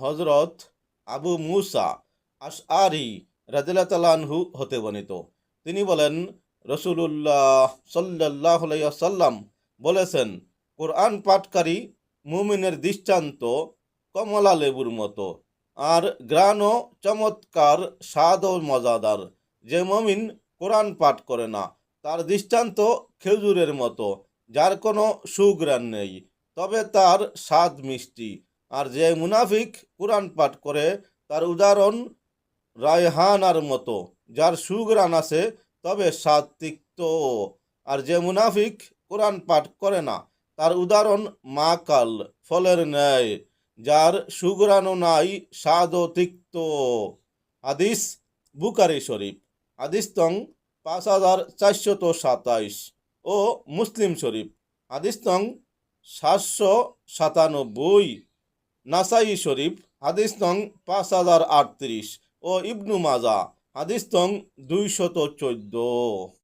হজরত আবু মুসা আশআরি রাজু হতে বর্ণিত। তিনি বলেন, রসুলুল্লাহ সাল্লাহ সাল্লাম বলেছেন, কোরআন পাঠকারী মুমিনের দৃষ্টান্ত কমলা লেবুর মতো আর গ্রাণ চমৎকার স্বাদ ও মজাদার। যে মমিন কোরআন পাঠ করে না, তার দৃষ্টান্ত খেজুরের মতো, যার কোনো সুগ্রাণ নেই, তবে তার স্বাদ মিষ্টি। আর যে মুনাফিক কোরআন পাঠ করে, তার উদাহরণ রায়হানার মতো। যার সুগ্রাণ আছে, তবে স্বাদ তিক্ত। আর যে মুনাফিক কোরআন পাঠ করে না, তার উদাহরণ মা কাল ফলের ন্যায়। যার সুগ্রাণও নাই স্বাদ তিক্ত। হাদিস বুকারি শরীফ। হাদিস তং পাঁচ হাজার চারশত সাতাইশ ও মুসলিম শরীফ। হাদিস তং সাতশো সাতানব্বই। নাসাই শরীফ হাদিস নং পাঁচ হাজার আটত্রিশ ও ইবনু মাজা হাদিস নং দুইশত চোদ্দ।